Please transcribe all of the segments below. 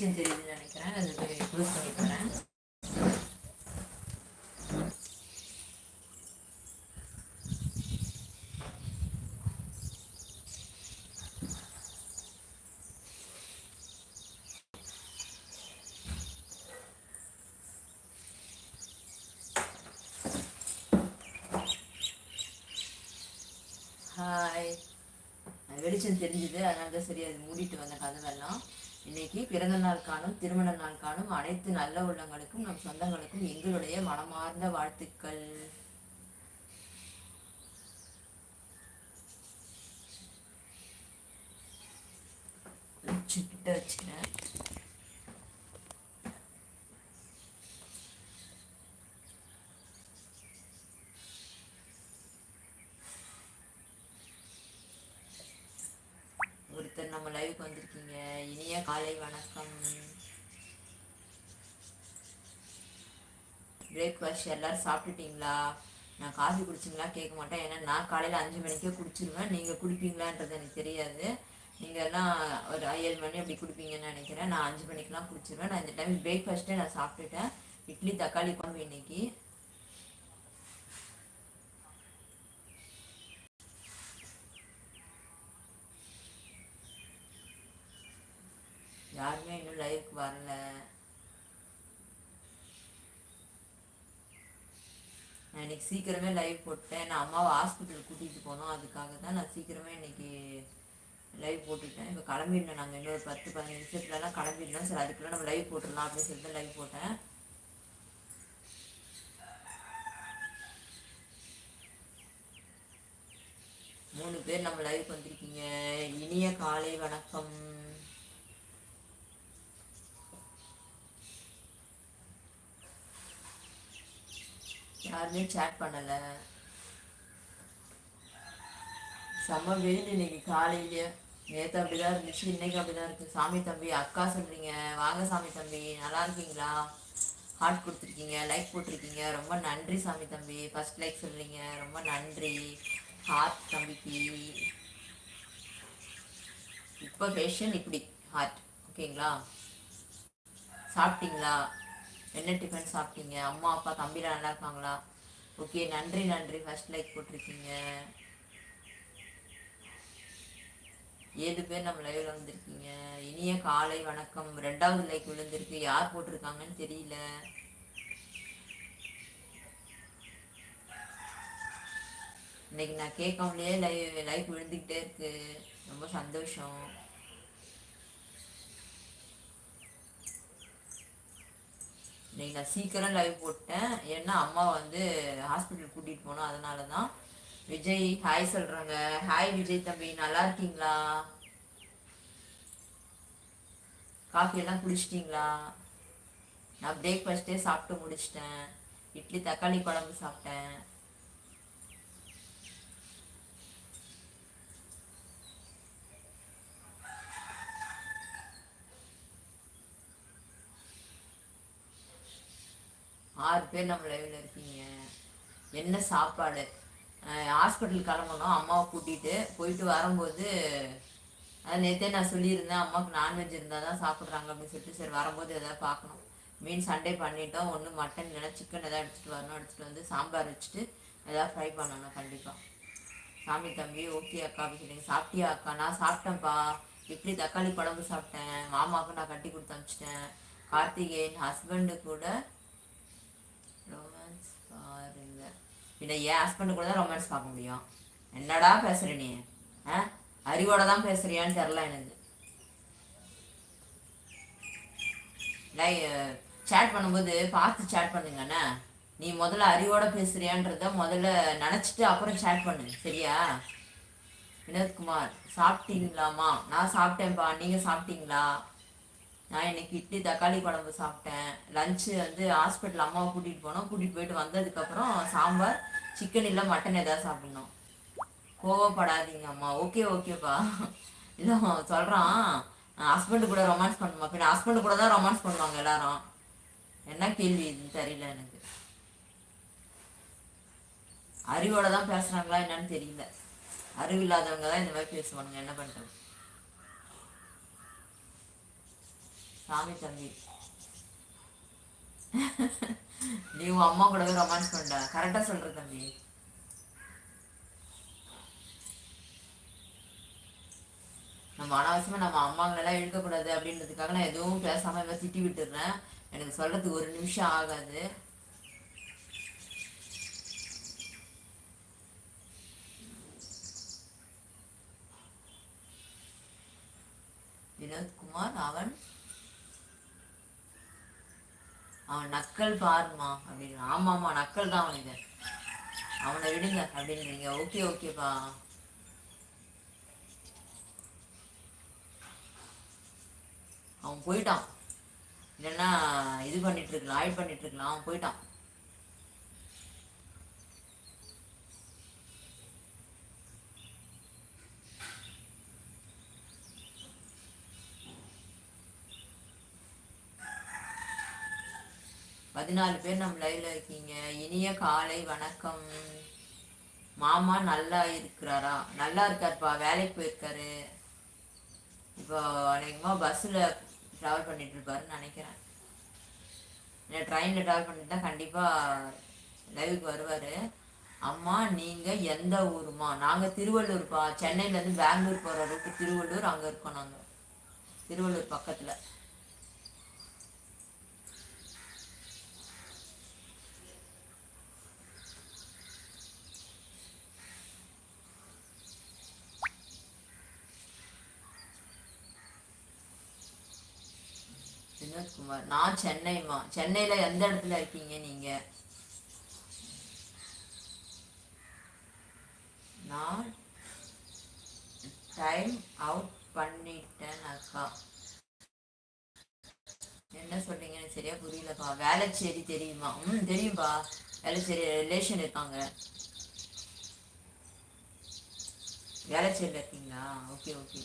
தெரியுதுன்னு நினைக்கிறேன். அது க்ளோஸ் பண்ணி தரேன் ஹாய் வெளிச்சம் தெரிஞ்சுது. அதனால தான் சரி அது மூடிட்டு வந்த கதவெல்லாம். இன்னைக்கு பிறந்த நாள் காணும் திருமண நாள் காணும் அனைத்து நல்ல உள்ளங்களுக்கும் நம் சொந்தங்களுக்கும் எங்களுடைய மனமார்ந்த வாழ்த்துக்கள். வச்சுக்கிட்ட வச்சுக்கிறேன் ஒருத்தர் நம்ம லைவுக்கு வந்திருக்கீங்க இனிய காலை வணக்கம் பிரேக்ஃபாஸ்ட் எல்லாரும் சாப்பிட்டுட்டீங்களா? நான் காஃபி குடிச்சிங்களா? கேட்க மாட்டேன். ஏன்னா நான் காலையில் அஞ்சு மணிக்கே குடிச்சிருவேன். நீங்கள் குடிப்பீங்களான்றது எனக்கு தெரியாது. நீங்கள் எல்லாம் ஒரு ஏழு மணி அப்படி குடிப்பீங்கன்னு நினைக்கிறேன். நான் அஞ்சு மணிக்கெலாம் குடிச்சிருவேன். நான் இந்த டைம் பிரேக்ஃபாஸ்ட்டே நான் சாப்பிட்டுட்டேன். இட்லி தக்காளி குழம்பு இன்னைக்கு. யாருமே இன்னும் லைஃப் வரல நான் இன்னைக்கு சீக்கிரமே லைவ் போட்டேன். நான் அம்மாவை ஹாஸ்பிட்டல் கூட்டிகிட்டு போனோம். அதுக்காக தான் நான் சீக்கிரமே இன்னைக்கு லைவ் போட்டுட்டேன். இப்போ கிளம்பிடணும் நாங்கள் இன்னொரு பத்து பதினஞ்சு நிமிஷத்துலலாம் கிளம்பிடணும் சரி அதுக்குள்ளே நம்ம லைவ் போட்டுடலாம் அப்படின்னு சொல்லிட்டு லைவ் போட்டேன். மூணு பேர் நம்ம லைவ் வந்திருக்கீங்க. இனிய காலை வணக்கம். யாருமே சேட் பண்ணல. செம்ம வெயில் இன்னைக்கு காலையிலேயே. நேற்று அப்படிதான் இருந்துச்சு இன்னைக்கு அப்படிதான் இருக்கு. சாமி தம்பி அக்கா சொல்றீங்க. வாங்க சாமி தம்பி நல்லா இருக்கீங்களா? ஹார்ட் கொடுத்துருக்கீங்க லைக் போட்டிருக்கீங்க. ரொம்ப நன்றி சாமி தம்பி. ஃபர்ஸ்ட் லைக் சொல்றீங்க. ரொம்ப நன்றி. ஹார்ட் தம்பிக்கு. இப்போ ஃபேஷன் இப்படி ஹார்ட் ஓகேங்களா சாப்பிட்டீங்களா? என்ன டிஃபன் சாப்பிட்டீங்க? அம்மா அப்பா தம்பிலாம் நல்லா இருக்காங்களா? ஓகே நன்றி நன்றி. ஃபர்ஸ்ட் லைக் போட்டிருக்கீங்க. ஏழு பேர் நம்ம லைவ்ல வந்திருக்கீங்க. இனிய காலை வணக்கம். ரெண்டாவது லைக் விழுந்திருக்கு. யார் போட்டிருக்காங்கன்னு தெரியல. இன்னைக்கு நான் கேட்காமலே லைவ் லைக் விழுந்துக்கிட்டே இருக்கு. ரொம்ப சந்தோஷம். இன்னைக்கு நான் சீக்கிரம் லைவ் போட்டேன். ஏன்னா அம்மா வந்து ஹாஸ்பிட்டல் கூட்டிகிட்டு போனோம். அதனால தான் விஜய் ஹாய் சொல்கிறாங்க ஹாய் விஜய் தம்பி நல்லா இருக்கீங்களா? காஃபி எல்லாம் குடிச்சிட்டிங்களா? நான் பிரேக்ஃபாஸ்ட்டே சாப்பிட்டு முடிச்சிட்டேன். இட்லி தக்காளி குழம்பு சாப்பிட்டேன். ஆறு பேர் நம்ம லைவில் இருக்கீங்க. என்ன சாப்பாடு? ஹாஸ்பிட்டல் கிளம்பணும். அம்மாவை கூட்டிகிட்டு போயிட்டு வரும்போது அது நேற்றே நான் சொல்லியிருந்தேன் அம்மாவுக்கு நான்வெஜ் இருந்தால் தான் சாப்பிட்றாங்க அப்படின்னு சொல்லிட்டு சரி வரும்போது எதாவது பார்க்கணும். மீன் சண்டே பண்ணிட்டோம். ஒன்று மட்டன் இல்லைன்னா சிக்கன் எதாவது எடுத்துகிட்டு வரணும். எடுத்துகிட்டு வந்து சாம்பார் வச்சுட்டு எதாவது ஃப்ரை பண்ணணும் கண்டிப்பாக சாமி தம்பி ஓகே அக்கா அப்படின்னு சொன்னீங்க சாப்பிட்டியா அக்கா? நான் சாப்பிட்டேன்ப்பா. இட்லி தக்காளி குழம்பு சாப்பிட்டேன்? மாமாவுக்கு நான் கட்டி கொடுத்து அனுப்பிச்சிட்டேன். கார்த்திகேயன் ஹஸ்பண்டு கூட ரொமான்ஸ் பாருங்க பின்ன என் ஹஸ்பண்ட் கூட தான் ரொமான்ஸ் பார்க்க முடியும். என்னடா பேசுற நீ? ஆ? அறிவோட தான் பேசுறியான்னு தெரில எனக்கு. சேட் பண்ணும்போது பார்த்து சேட் பண்ணுங்கண்ணே நீ முதல்ல அறிவோட பேசுறியான்றத முதல்ல நினச்சிட்டு அப்புறம் சேட் பண்ணு சரியா? வினோத்குமார் சாப்பிட்டீங்களாமா நான் சாப்பிட்டேன்ப்பா நீங்கள் சாப்பிட்டீங்களா? நான் இன்னைக்கு இட்லி தக்காளி குழம்பு சாப்பிட்டேன். லஞ்சு வந்து ஹாஸ்பிட்டல் அம்மாவை கூட்டிகிட்டு போனோம். கூட்டிகிட்டு போயிட்டு வந்ததுக்கப்புறம் சாம்பார் சிக்கன் இல்லை மட்டன் ஏதாவது சாப்பிடணும். கோவப்படாதீங்க அம்மா. ஓகே ஓகேப்பா இல்லை சொல்கிறான் ஹஸ்பண்டு கூட ரொமான்ஸ் பண்ணுமா? பின்ன ஹஸ்பண்டு கூட தான் ரொமான்ஸ் பண்ணுவாங்க எல்லாரும். என்ன கேள்வி இதுன்னு தெரியல எனக்கு. அறிவோட தான் பேசுகிறாங்களா என்னன்னு தெரியல. அறிவில்லாதவங்க தான் இந்த மாதிரி பேசுவானுங்க. என்ன பண்ணுறது சாமி தம்பி. நீ உன் அம்மா கூடவே ரொமான்ஸ் பண்ண கரெக்டா சொல்ற தம்பி. நம்ம அனாவசியமா நம்ம அம்மாங்களெல்லாம் இழுக்கக்கூடாது அப்படின்றதுக்காக நான் எதுவும் பேசாம இவன் திட்டி விட்டுடுறேன் எனக்கு சொல்றதுக்கு ஒரு நிமிஷம் ஆகாது. வினோத்குமார் அவன்? அவன் நக்கல் பாருமா அப்படின்னு. ஆமாமா நக்கல் தான் அவனுக்கு அவனை விடுங்க அப்படின்றீங்க ஓகே ஓகேப்பா. அவன் போயிட்டான். இல்லைன்னா இது பண்ணிட்டு இருக்கலாம் ஆய்ட் பண்ணிட்டு இருக்கலாம். அவன் போயிட்டான். பதினாலு பேர் நம்ம லைவ்ல இருக்கீங்க. இனிய காலை வணக்கம். மாமா நல்லா இருக்கிறாரா? நல்லா இருக்காருப்பா. வேலைக்கு போயிருக்காரு. இப்போ அநேகமாக பஸ்ஸில் ட்ராவல் பண்ணிட்டு இருப்பாருன்னு நினைக்கிறேன். ட்ரெயினில் ட்ராவல் பண்ணிட்டு தான் கண்டிப்பாக லைவுக்கு வருவார். அம்மா நீங்கள் எந்த ஊருமா? நாங்கள் திருவள்ளூர்ப்பா. சென்னையிலேருந்து பெங்களூர் போகிற ரூட்டு திருவள்ளூர் அங்கே இருக்கோம் நாங்கள் திருவள்ளூர் பக்கத்தில். வினோத்குமார் நான் சென்னைமா சென்னையில் எந்த இடத்துல இருக்கீங்க நீங்க? நான் டைம் அவுட் பண்ணிட்டேன் அக்கா. என்ன சொல்றீங்கன்னு சரியா புரியலப்பா வேலைச்சேரி தெரியுமா? ம் தெரியும்பா. வேலைச்சேரி ரிலேஷன் இருக்காங்க. வேலைச்சேரியில் இருக்கீங்களா? Okay okay.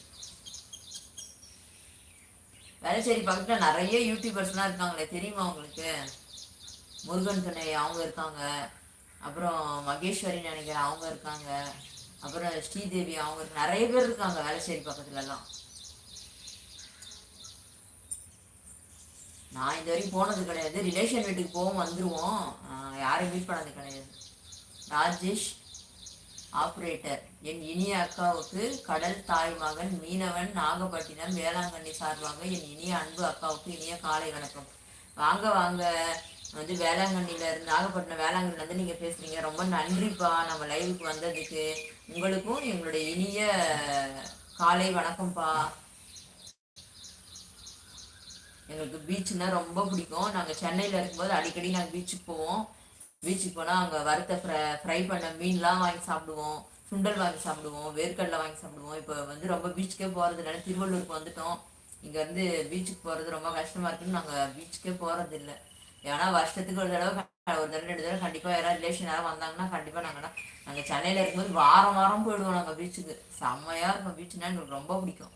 வேலைச்சேரி பக்கத்தில் நிறைய யூடியூபர்ஸ்லாம் இருக்காங்களே தெரியுமா உங்களுக்கு? முருகன் துணை அவங்க இருக்காங்க. அப்புறம் மகேஸ்வரின்னு நினைக்கிறேன் அவங்க இருக்காங்க. அப்புறம் ஸ்ரீதேவி அவங்க நிறைய பேர் இருக்காங்க வேலைச்சேரி பக்கத்துலலாம். நான் இது வரைக்கும் போனது கிடையாது. ரிலேஷன் வீட்டுக்கு போவோம் வந்துடுவோம் யாரையும் மீட் பண்ணது கிடையாது. ராஜேஷ் ஆபரேட்டர். என் இனிய அக்காவுக்கு கடல் தாய் மகன் மீனவன் நாகப்பட்டினம் வேளாங்கண்ணி சார்பாக என் இனிய அன்பு அக்காவுக்கு இனிய காலை வணக்கம். வாங்க வாங்க. வந்து வேளாங்கண்ணில இருந்து நாகப்பட்டினம் வேளாங்கண்ணில இருந்து நீங்க பேசுறீங்க ரொம்ப நன்றிப்பா. நம்ம லைவுக்கு வந்ததுக்கு உங்களுக்கும் எங்களுடைய இனிய காலை வணக்கம்ப்பா. எங்களுக்கு பீச்சுன்னா ரொம்ப பிடிக்கும். நாங்கள் சென்னையில் இருக்கும்போது அடிக்கடி நாங்கள் பீச்சுக்கு போவோம். பீச்சுக்கு போனால் அங்கே வறுத்த ஃப்ரை ஃப்ரை பண்ண மீன்லாம் வாங்கி சாப்பிடுவோம் சுண்டல் வாங்கி சாப்பிடுவோம் வேர்க்கடலை வாங்கி சாப்பிடுவோம். இப்போ வந்து ரொம்ப பீச்சுக்கே போகிறது இல்லை திருவள்ளூருக்கு வந்துட்டோம். இங்கேருந்து பீச்சுக்கு போகிறது ரொம்ப கஷ்டமாக இருக்குன்னு நாங்கள் பீச்சுக்கே போகிறது இல்லை ஏன்னா வருஷத்துக்கு ஒரு தடவை ஒரு தடவை ரெண்டு தடவை கண்டிப்பாக யாராவது ரிலேஷன் யாராவது வந்தாங்கன்னா கண்டிப்பாக நாங்கள் நாங்கள் சென்னையில் இருக்கும்போது வாரம் வாரம் போயிடுவோம் நாங்கள் பீச்சுக்கு. செம்மையாக இருக்கும் பீச்சுனா எங்களுக்கு ரொம்ப பிடிக்கும்.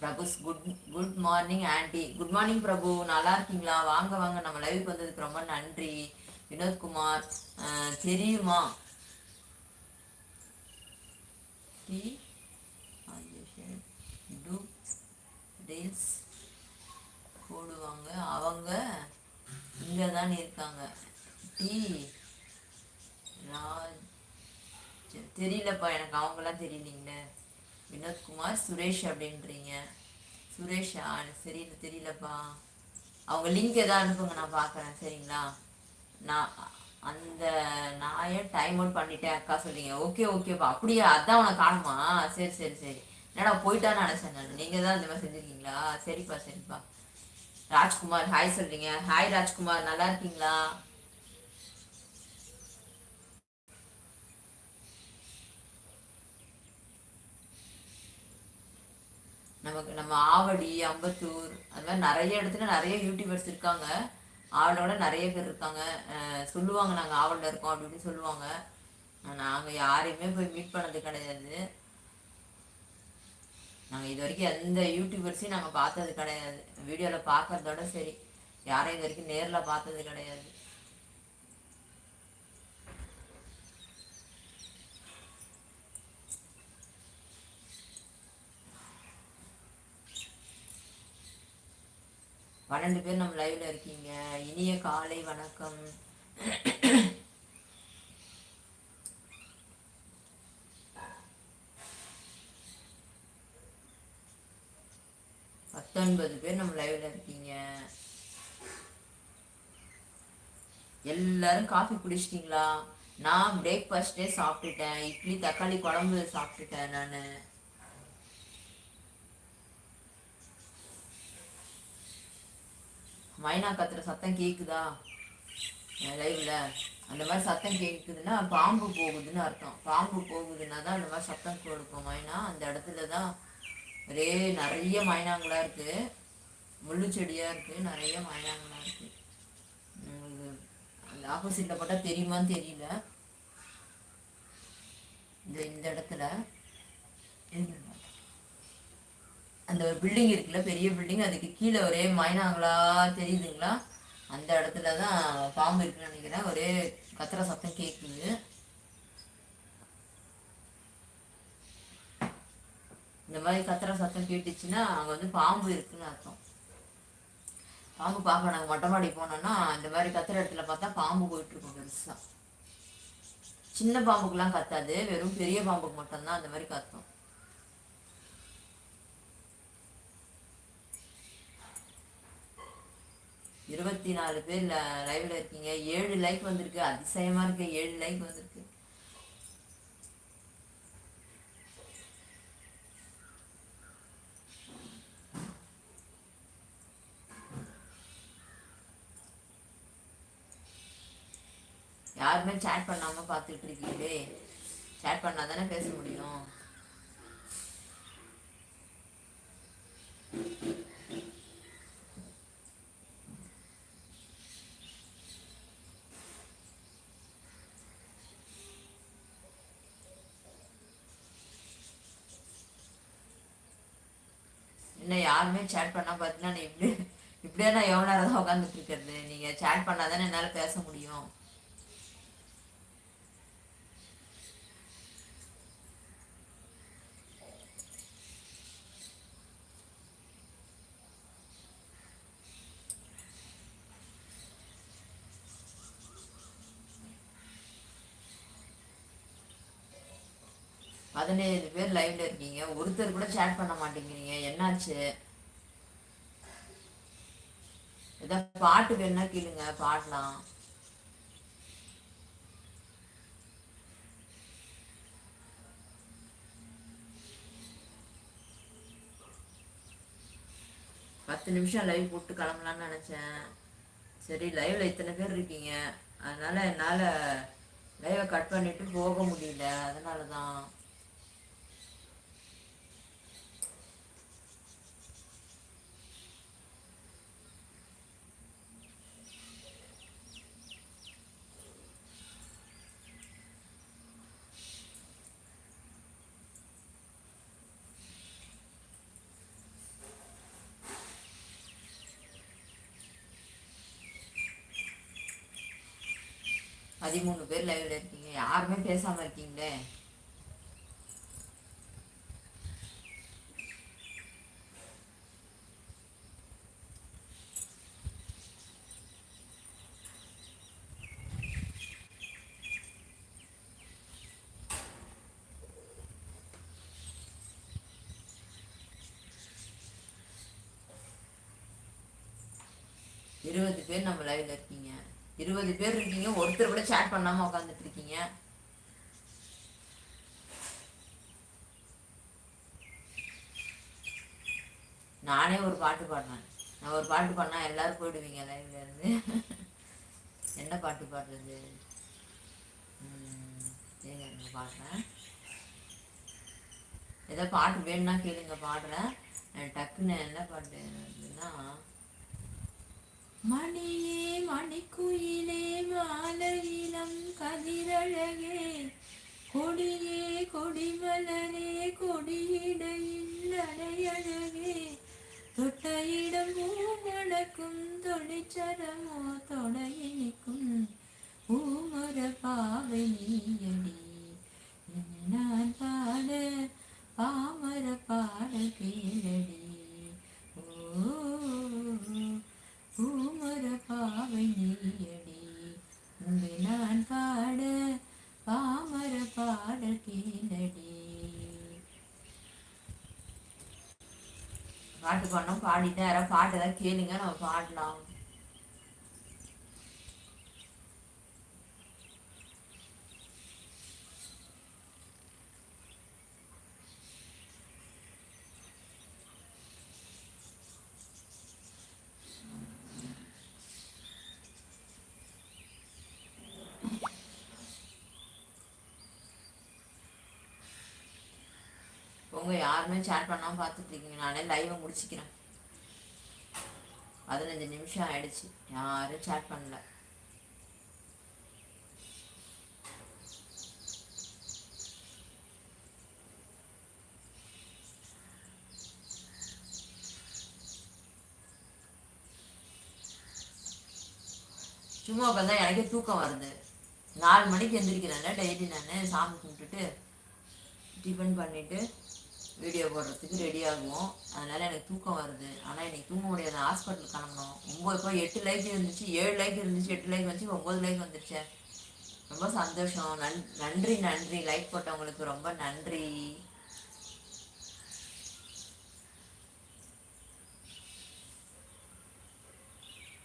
Prabhu's good good morning aunty good morning Prabhu. நல்லா இருக்கீங்களா? வாங்க வாங்க. நம்ம லைவுக்கு வந்ததுக்கு ரொம்ப நன்றி. வினோத்குமார் தெரியுமா? டி ரீல்ஸ் போடுவாங்க. அவங்க இங்கே தான் இருக்காங்க. டி ராஜ் தெரியலப்பா. எனக்கு அவங்களாம் தெரியலீங்களே. வினோத்குமார் சுரேஷ் அப்படின்றீங்க. சுரேஷா சரி தெரியலப்பா. அவங்க லிங்க் எதாவது அனுப்புங்க நான் பார்க்குறேன். சரிங்களா? நான் அந்த நாயை டைம் அவுட் பண்ணிட்டேன் அக்கா சொல்லிங்க ஓகே ஓகேப்பா அப்படியா? அதான் உனக்கு காணுமா? சரி சரி சரி. என்னடா போயிட்டான்னு நினச்சேன் நான். நீங்கள் தான் இந்த மாதிரி செஞ்சுருக்கீங்களா? சரிப்பா சரிப்பா. ராஜ்குமார் ஹாய் சொல்கிறீங்க ஹாய் ராஜ்குமார் நல்லா இருக்கீங்களா? நமக்கு நம்ம ஆவடி அம்பத்தூர் அது மாதிரி நிறைய இடத்துல நிறைய யூடியூபர்ஸ் இருக்காங்க. ஆவலோட நிறைய பேர் இருக்காங்க. சொல்லுவாங்க நாங்கள் ஆவலில் இருக்கோம் அப்படின்னு சொல்லுவாங்க. நாங்கள் யாரையுமே போய் மீட் பண்ணது கிடையாது. நாங்கள் இது வரைக்கும் எந்த யூடியூபர்ஸையும் நாங்கள் பார்த்தது கிடையாது. வீடியோவில் பார்க்குறதோட சரி. யாரையும் இது வரைக்கும் நேரில் பார்த்தது கிடையாது. பன்னெண்டு பேர் நம்ம லைவ்ல இருக்கீங்க. இனிய காலை வணக்கம். பத்தொன்பது பேர் நம்ம லைவ்ல இருக்கீங்க. எல்லாரும் காஃபி குடிச்சிட்டிங்களா? நான் பிரேக்ஃபாஸ்டே சாப்பிட்டுட்டேன். இட்லி தக்காளி குழம்பு சாப்பிட்டுட்டேன் நான். மைனா கத்துற சத்தம் கேட்குதா லைவ்ல அந்த மாதிரி சத்தம் கேட்குதுன்னா பாம்பு போகுதுன்னு அர்த்தம். பாம்பு போகுதுன்னா தான் அந்த மாதிரி சத்தம் கொடுக்கும் மைனா. அந்த இடத்துல தான் ஒரே நிறைய மைனாங்களா இருக்கு. முள்ளு செடியா இருக்கு. நிறைய மைனாங்களா இருக்கு. அந்த ஆப்போசிட்ல போட்டா தெரியுமான்னு தெரியல. இந்த இந்த இடத்துல. அந்த ஒரு பில்டிங் இருக்குல்ல பெரிய பில்டிங் அதுக்கு கீழே ஒரே மைனாங்களா தெரியுதுங்களா? அந்த இடத்துல தான் பாம்பு இருக்குன்னு நினைக்கிறேன். ஒரே கத்திர சத்தம் கேட்குது இந்த மாதிரி கத்திர சத்தம் கேட்டுச்சுன்னா அங்கே வந்து பாம்பு இருக்குன்னு அர்த்தம். பாம்பு பார்க்க நாங்கள் மொட்டை மாடி போனோம்னா இந்த மாதிரி கத்துற இடத்துல பார்த்தா பாம்பு போயிட்டுருக்கோம் பெருசாக சின்ன பாம்புக்கெலாம் கத்தாது. வெறும் பெரிய பாம்புக்கு மட்டும்தான் அந்த மாதிரி கத்தும் இருபத்தி நாலு பேர் லைவ்ல இருக்கீங்க. ஏழு லைக் வந்திருக்கு. அதிசயமா இருக்கு. ஏழு லைக் வந்திருக்கு. யாருமே சேட் பண்ணாம பார்த்துட்டு இருக்கீங்களே. சேட் பண்ணாதானே பேச முடியும் இன்னும் யாருமே சேட் பண்ணா பார்த்தீங்கன்னா நீ இப்படி இப்படியே நான் எவ்வளோ நேரம் தான் உட்காந்துட்டு இருக்கிறது? நீங்கள் சேட் பண்ணாதானே என்னால் பேச முடியும். பதினேழு பேர் லைவ்ல இருக்கீங்க. ஒருத்தர் கூட சேட் பண்ண மாட்டேங்கிறீங்க. என்னாச்சு? ஏதாவது பாட்டு வேணா கேளுங்க பாடலாம். பத்து நிமிஷம் லைவ் போட்டு கிளம்பலான்னு நினச்சேன். சரி லைவ்ல இத்தனை பேர் இருக்கீங்க. அதனால என்னால் லைவை கட் பண்ணிட்டு போக முடியல. அதனால தான் மூணு பேர் லைவ்ல இருக்கீங்க? யாருமே பேசாம இருக்கீங்களே. இருபது பேர் நம்ம லைவ்ல இருக்கீங்க. இருபது பேர் இருக்கீங்க ஒருத்தர் கூட சேட் பண்ணாமல் உட்காந்துட்டு இருக்கீங்க. நானே ஒரு பாட்டு பாடினேன் நான் ஒரு பாட்டு பாடினா எல்லாரும் போயிடுவீங்க லைவ்லேருந்து என்ன பாட்டு பாடுறது? சரிங்க பாடுறேன்? ஏதோ பாட்டு வேணும்னா கேளுங்க பாடுறேன். டக்குன்னு என்ன பாட்டு മണിയേ മണിക്കുയിലേ മാലയിലം കതിരഴകേ. കൊടിയേ കൊടിമലരേ കൊടിയിടയിൽ അലയഴകേ തൊട്ടയിടം പൂമണക്കും തൊടിച്ചരമോ തൊടയിനിക്കും പൂമുര പാവനീയണി ഞാൻ പാട് പാമര പാട കീഴടി ഓ பூமர பாவை நீயடி. உன்னை நான் பாட பாமர பாட கீழடி. பாட்டு பாடணும் பாடிட்டு யாராவது பாட்டு ஏதாவது கேளுங்க நம்ம பாடலாம். யாருமே சேட் பண்ணாமல் பார்த்துட்டு இருக்கீங்க நானே லைவை முடிச்சுக்கிறேன். பதினஞ்சு நிமிஷம் ஆயிடுச்சு. யாரும் சேட் பண்ணல. சும்மா உட்காந்தா எனக்கே தூக்கம் வருது. நாலு மணிக்கு எந்திரிக்கிறேன் டெய்லி நான் சாமி கும்பிட்டுட்டு டிஃபன் பண்ணிட்டு வீடியோ போடுறதுக்கு ரெடி ஆகுவோம். அதனால் எனக்கு தூக்கம் வருது. ஆனால் எனக்கு தூங்க முடியாது. ஹாஸ்பிட்டல் கிளம்பணும். ஒம்பது போய் எட்டு லைக் இருந்துச்சு ஏழு லைக் இருந்துச்சு எட்டு லைக் வந்துச்சு ஒம்பது லைக் வந்துருச்சு. ரொம்ப சந்தோஷம். நன் நன்றி நன்றி. லைக் போட்டவங்களுக்கு ரொம்ப நன்றி.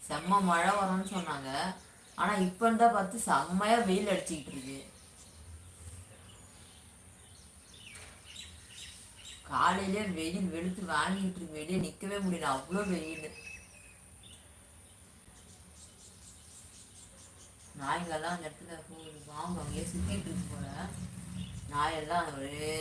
செம்ம மழை வரும்னு சொன்னாங்க. ஆனால் இப்போ இருந்தால் பார்த்து செம்மையாக வெயில் அடிச்சுக்கிட்டு இருக்கு. காலையிலே வெயில் வெளுத்து வாங்கிட்டு இருக்கு வெளியே நிக்கவே முடியல. அவ்வளோ வெயில். நாய்கள்லாம் அந்த இடத்துல வாங்க அங்கேயே சுத்திட்டு இருக்கு போல. நாயெல்லாம் ஒரே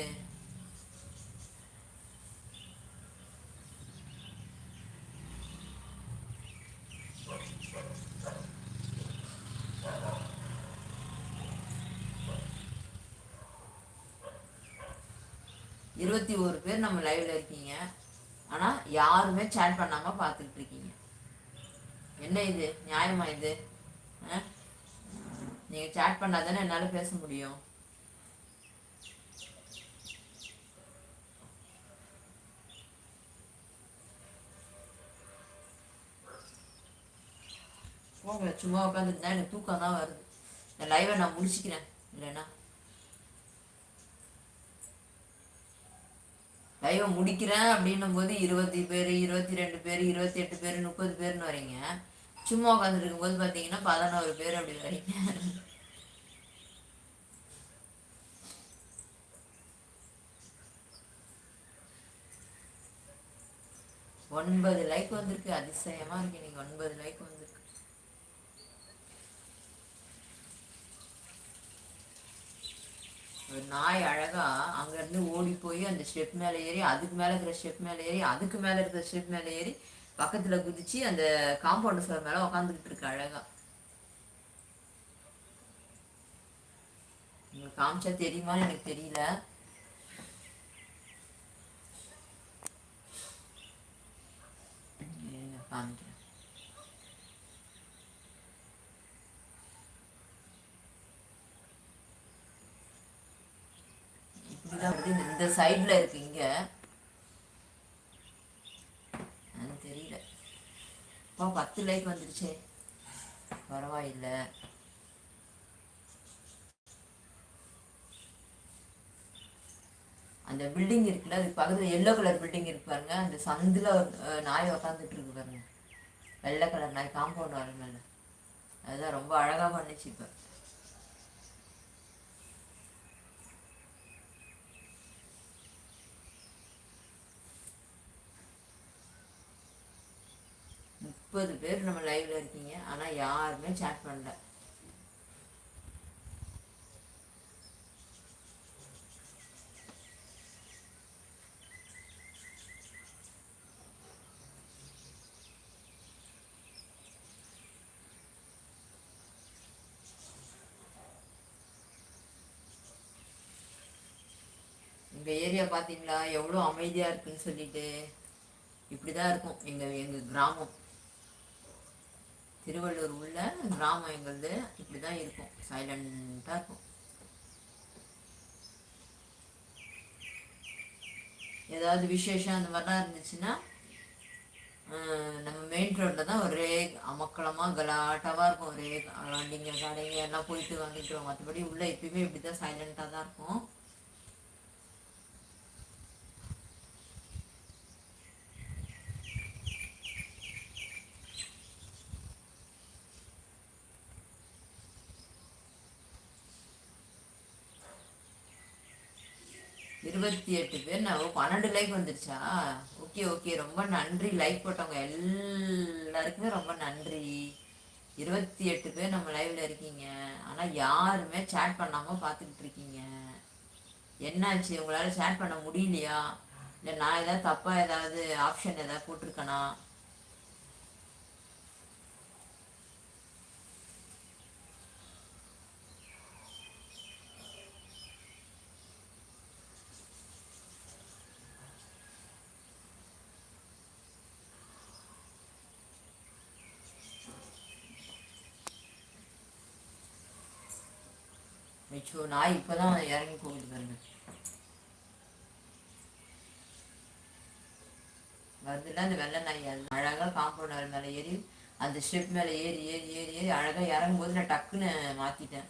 இருபத்தி ஒரு பேர் நம்ம லைவ்ல இருக்கீங்க. ஆனா யாருமே சேட் பண்ணாம பார்த்துட்டு இருக்கீங்க என்ன இது? நியாயமா இது? ஆ? நீங்க சேட் பண்ணாதானே என்னால பேச முடியும். போங்க சும்மா உட்காந்துருந்தா எனக்கு தூக்கம் தான் வருது. இந்த லைவை நான் முடிச்சுக்கிறேன். இல்லைன்னா லைவை முடிக்கிறேன் அப்படின்னும் போது இருபத்தி பேர் இருபத்தி ரெண்டு பேர் இருபத்தி எட்டு பேர் முப்பது பேர்னு வரீங்க. சும்மா உட்காந்துருக்கும் இருக்கும்போது பார்த்தீங்கன்னா பதினோரு பேர் அப்படி வரீங்க. ஒன்பது லைக் வந்திருக்கு. அதிசயமா இருக்கு. நீங்க ஒன்பது லைக் வந்து ஒரு நாய் அழகா அங்கேருந்து ஓடி போய் அந்த ஸ்டெப் மேலே ஏறி அதுக்கு மேலே இருக்கிற ஸ்டெப் மேலே ஏறி அதுக்கு மேலே இருக்கிற ஸ்டெப் மேலே ஏறி பக்கத்தில் குதிச்சு அந்த காம்பவுண்ட் சுவர் மேலே உக்காந்துக்கிட்டு இருக்கு அழகா. உங்களுக்கு காமிச்சா தெரியுமான்னு எனக்கு தெரியல. காமிக்கிறேன் இப்படிதான் வருது இந்த- சைடில் சைடுல இருக்கு இங்கே. தெரியல. இப்போ பத்து லைக் வந்துருச்சே. பரவாயில்ல. அந்த பில்டிங் இருக்குல்ல அதுக்கு பக்கத்துல எல்லோ கலர் பில்டிங் இருக்கு பாருங்க. அந்த சந்துல நாய் உக்காந்துட்டு இருக்கு பாருங்க. வெள்ளை கலர் நாய் காம்பவுண்ட் வர மேல அதுதான் ரொம்ப அழகா பண்ணுச்சு இப்போ. முப்பது பேர் நம்ம லைவ்ல இருக்கீங்க. ஆனா யாருமே சேட் பண்ணல. எங்கள் ஏரியா பாத்தீங்களா? எவ்வளவு அமைதியா இருக்குன்னு சொல்லிட்டு. இப்படிதான் இருக்கும். எங்க எங்க கிராமம். திருவள்ளூர் உள்ள கிராமம் எங்களுது இப்படிதான் இருக்கும். சைலண்டா இருக்கும். ஏதாவது விசேஷம் அந்த மாதிரிலாம் இருந்துச்சுன்னா ஆஹ், நம்ம மெயின் ரோட்ல தான் ஒரே அமக்கலமா கலாட்டாவா இருக்கும். ஒரே வண்டிங்க கடைங்க எல்லாம் போயிட்டு வந்துட்டு மற்றபடி உள்ள எப்பயுமே இப்படிதான் சைலண்ட்டாக தான் இருக்கும். இருபத்தி எட்டு பேர் நான் ஓ, பன்னெண்டு லைக் வந்துருச்சா? Okay okay. ரொம்ப நன்றி. லைக் போட்டவங்க எல்லாருக்குமே ரொம்ப நன்றி. இருபத்தி எட்டு பேர் நம்ம லைவ்ல இருக்கீங்க. ஆனால் யாருமே சேட் பண்ணாமல் பார்த்துக்கிட்டு இருக்கீங்க. என்னாச்சு? உங்களால் சேட் பண்ண முடியலையா? இல்லை நான் ஏதாவது தப்பாக ஏதாவது ஆப்ஷன் ஏதாவது போட்டிருக்கேனா? மிச்சோ நாய் இப்பதான் இறங்கி போகுது பாருங்க. வருதுன்னா அந்த வெள்ளை நாய் அழகாக அழகா காம்பவுண்ட் மேல ஏறி அந்த ஸ்டெப் மேல ஏறி ஏறி ஏறி ஏறி அழகா இறங்கும் போது நான் டக்குன்னு மாத்திட்டேன்.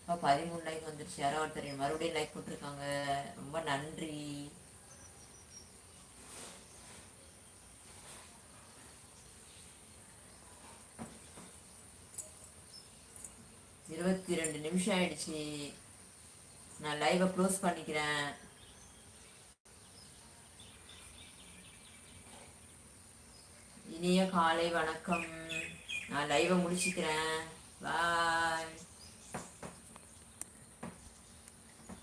இப்போ பதிமூணு லைக் வந்துருச்சு. யாரோ ஒருத்தர் மறுபடியும் லைக் போட்டிருக்காங்க. ரொம்ப நன்றி. இருபத்தி ரெண்டு நிமிஷம் ஆயிடுச்சு நான் லைவை க்ளோஸ் பண்ணிக்கிறேன். இனிய காலை வணக்கம். நான் லைவை முடிச்சுக்கிறேன். பாய்